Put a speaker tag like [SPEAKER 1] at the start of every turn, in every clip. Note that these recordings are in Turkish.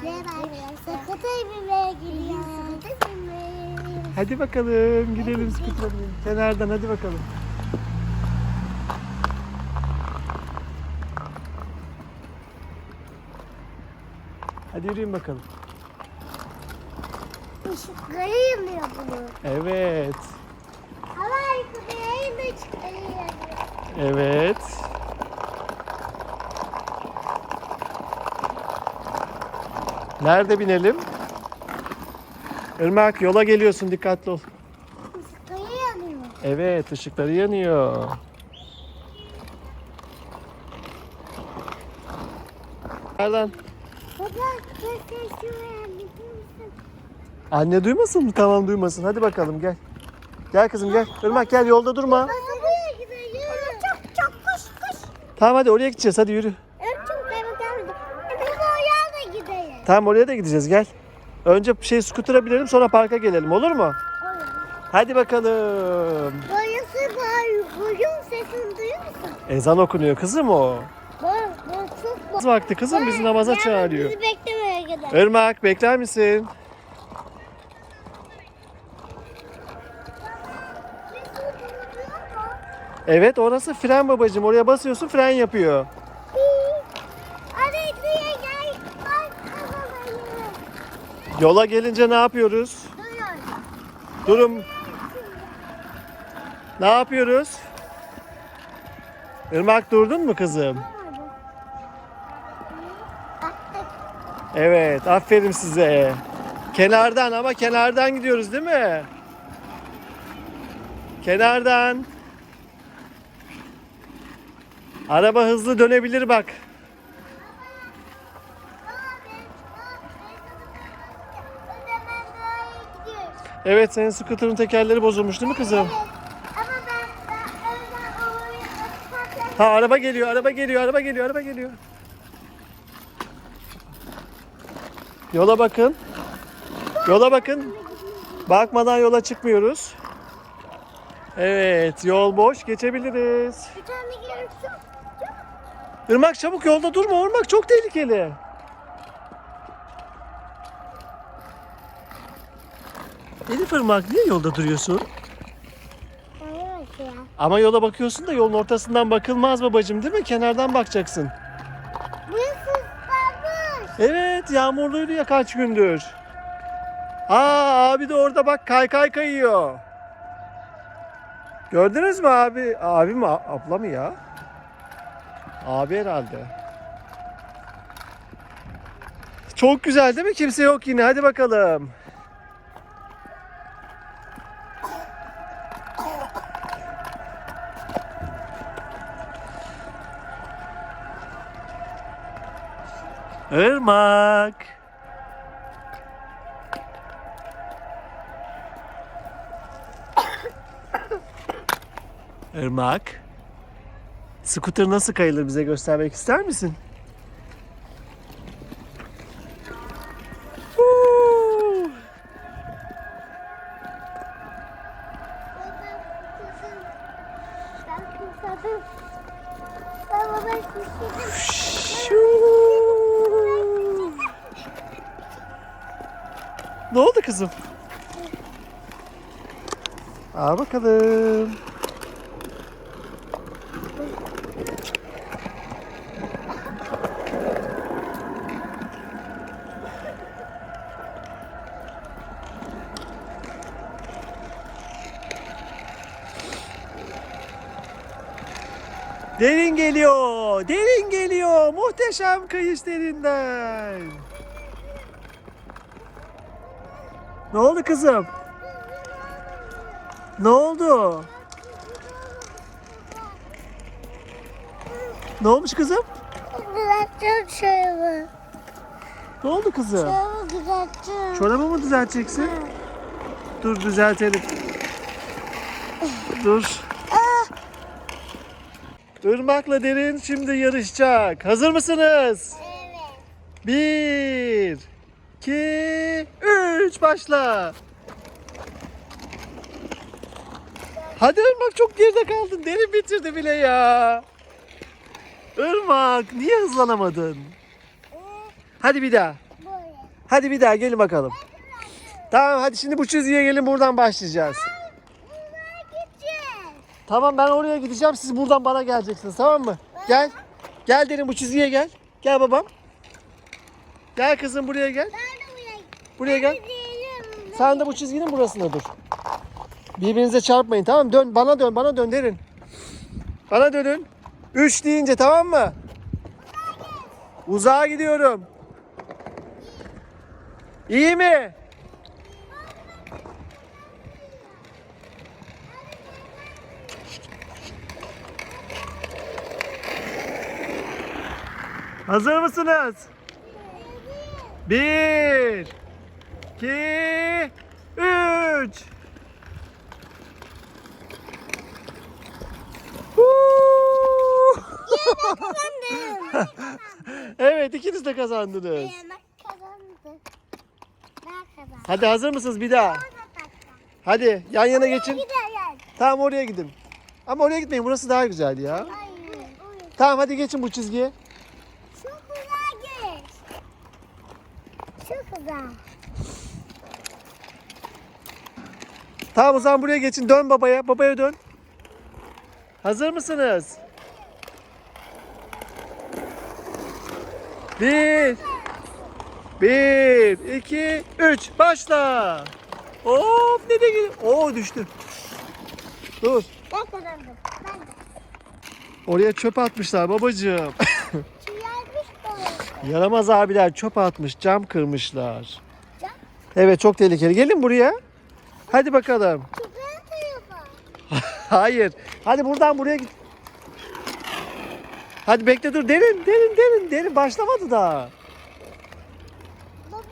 [SPEAKER 1] Sakatay binmeye gidiyor. Sakatay binmeye
[SPEAKER 2] Hadi bakalım gidelim skutura binelim. Kenardan hadi bakalım. Hadi yürüyün bakalım.
[SPEAKER 1] Işıkları yanıyor bunu.
[SPEAKER 2] Evet.
[SPEAKER 1] Hava yukarıya da ışıkları yanıyor.
[SPEAKER 2] Evet. Nerede binelim? Irmak yola geliyorsun dikkatli ol.
[SPEAKER 1] Işıkları yanıyor.
[SPEAKER 2] Evet ışıkları yanıyor. Nereden?
[SPEAKER 1] Baba misin?
[SPEAKER 2] Anne duymasın mı? Tamam duymasın. Hadi bakalım gel. Gel kızım gel. Irmak gel yolda durma.
[SPEAKER 1] Baba buraya gidelim. Çok çok koş koş.
[SPEAKER 2] Tamam hadi oraya gideceğiz hadi yürü.
[SPEAKER 1] Evet çok demek gelmedi. Biz oraya da gidelim.
[SPEAKER 2] Tamam oraya da gideceğiz gel. Önce şey skutura binelim sonra parka gelelim olur mu?
[SPEAKER 1] Olur.
[SPEAKER 2] Hadi bakalım.
[SPEAKER 1] Boyası var. Boyun sesini duyuyor musun?
[SPEAKER 2] Ezan okunuyor kızım o. Namaz vakti kızım bizi namaza çağırıyor.
[SPEAKER 1] Bizi beklemeye gidelim.
[SPEAKER 2] Irmak bekler misin? Evet orası fren babacığım. Oraya basıyorsun fren yapıyor.
[SPEAKER 1] Hadi buraya gel. Bak arabayı.
[SPEAKER 2] Yola gelince ne yapıyoruz? Durum. Ne yapıyoruz? Irmak durdun mu kızım? Evet aferin size. Kenardan ama kenardan gidiyoruz değil mi? Kenardan. Araba hızlı dönebilir bak. Evet senin skuterın tekerleri bozulmuş değil mi kızım?
[SPEAKER 1] Ama ben, ben önden oraya atarken
[SPEAKER 2] Ha araba geliyor, araba geliyor, araba geliyor, araba geliyor. Yola bakın. Yola bakın. Bakmadan yola çıkmıyoruz. Evet, yol boş, geçebiliriz.
[SPEAKER 1] bir tane
[SPEAKER 2] Irmak çabuk yolda durma, Irmak çok tehlikeli. Elif Irmak niye yolda duruyorsun? Ama yola bakıyorsun da yolun ortasından bakılmaz babacığım değil mi? Kenardan bakacaksın.
[SPEAKER 1] Bu sızlanmış.
[SPEAKER 2] Evet yağmurluydu ya kaç gündür. Aa abi de orada bak kaykay kayıyor. Gördünüz mü abi? Abi mi abla mı ya? Abi herhalde. Çok güzel değil mi? Kimse yok yine. Hadi bakalım. Irmak. Irmak. Scooter nasıl kayılır bize göstermek ister misin? Ne oldu kızım? Al bakalım. Derin geliyor. Derin geliyor. Muhteşem kayış derinden. Ne oldu kızım? Ne oldu? Ne olmuş kızım?
[SPEAKER 1] Düzelteceğim çayımı.
[SPEAKER 2] Ne oldu kızım?
[SPEAKER 1] Çayımı düzelteceğim.
[SPEAKER 2] Çorabı mı düzelteceksin? Dur düzeltelim. Dur. Irmak'la Derin şimdi yarışacak. Hazır mısınız?
[SPEAKER 1] Evet.
[SPEAKER 2] Bir, iki, üç başla. Hadi Irmak çok geride kaldın. Derin bitirdi bile ya. Irmak niye hızlanamadın? Hadi bir daha. Hadi bir daha gelin bakalım. Tamam hadi şimdi bu çizgiye gelin buradan başlayacağız. Tamam ben oraya gideceğim siz buradan bana geleceksiniz tamam mı? Gel. Gel derin bu çizgiye gel. Gel babam. Gel kızım buraya gel.
[SPEAKER 1] Buraya
[SPEAKER 2] gel. Sen de bu çizginin burasında dur. Birbirinize çarpmayın tamam mı? Dön bana dön bana dön derin. Bana dönün. Üç deyince tamam mı? Uzağa gidiyorum. İyi mi? Hazır mısınız? Bir, iki, üç. Huu! evet ikiniz de kazandınız. Hadi hazır mısınız bir daha? Hadi yan yana geçin. Tamam oraya gidin. Ama oraya gitmeyin burası daha güzel ya. Tamam hadi geçin bu çizgiye.
[SPEAKER 1] Çok güzel geç. Çok güzel.
[SPEAKER 2] Tamam o zaman buraya geçin. Dön babaya. Babaya dön. Hazır mısınız? Bir. Bir, iki, üç. Başla. Hop ne de geliyor. Oo düştü. Dur.
[SPEAKER 1] Ben kazandım. Ben de.
[SPEAKER 2] Oraya çöp atmışlar babacığım. Yaramaz abiler çöp atmış. Cam kırmışlar.
[SPEAKER 1] Cam?
[SPEAKER 2] Evet çok tehlikeli. Gelin buraya. Hadi bakalım.
[SPEAKER 1] Güzel.
[SPEAKER 2] Hayır. Hadi buradan buraya git. Hadi bekle dur. Derin, derin, derin, derin. Başlamadı daha.
[SPEAKER 1] Baba.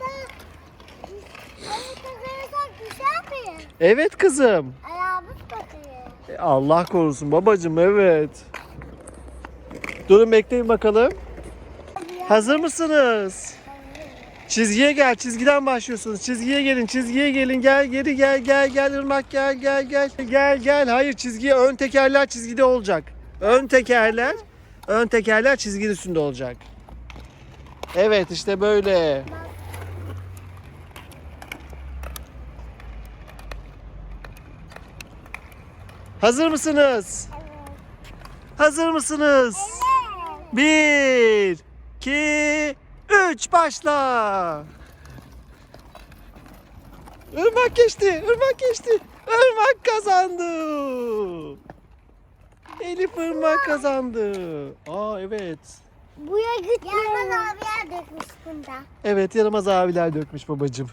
[SPEAKER 1] Düşer mi?
[SPEAKER 2] Evet kızım.
[SPEAKER 1] Ayağımız batıyor.
[SPEAKER 2] E, Allah korusun babacığım evet. Durun bekleyin bakalım. Hazır mısınız? Çizgiye gel. Çizgiden başlıyorsunuz. Çizgiye gelin. Çizgiye gelin. Gel geri gel gel gel Irmak gel gel gel. Gel gel. Hayır çizgiye ön tekerler çizgide olacak. Ön tekerler ön tekerler çizginin üstünde olacak. Evet işte böyle. Hazır mısınız? Hazır mısınız? Bir, iki, üç, başla. Irmak geçti, Irmak geçti. Irmak kazandı. Elif Irmak kazandı. Aa evet.
[SPEAKER 1] Buraya gitmiyorum. Yaman abiyer dökmüş bunda.
[SPEAKER 2] Evet yaramaz abiler dökmüş babacığım.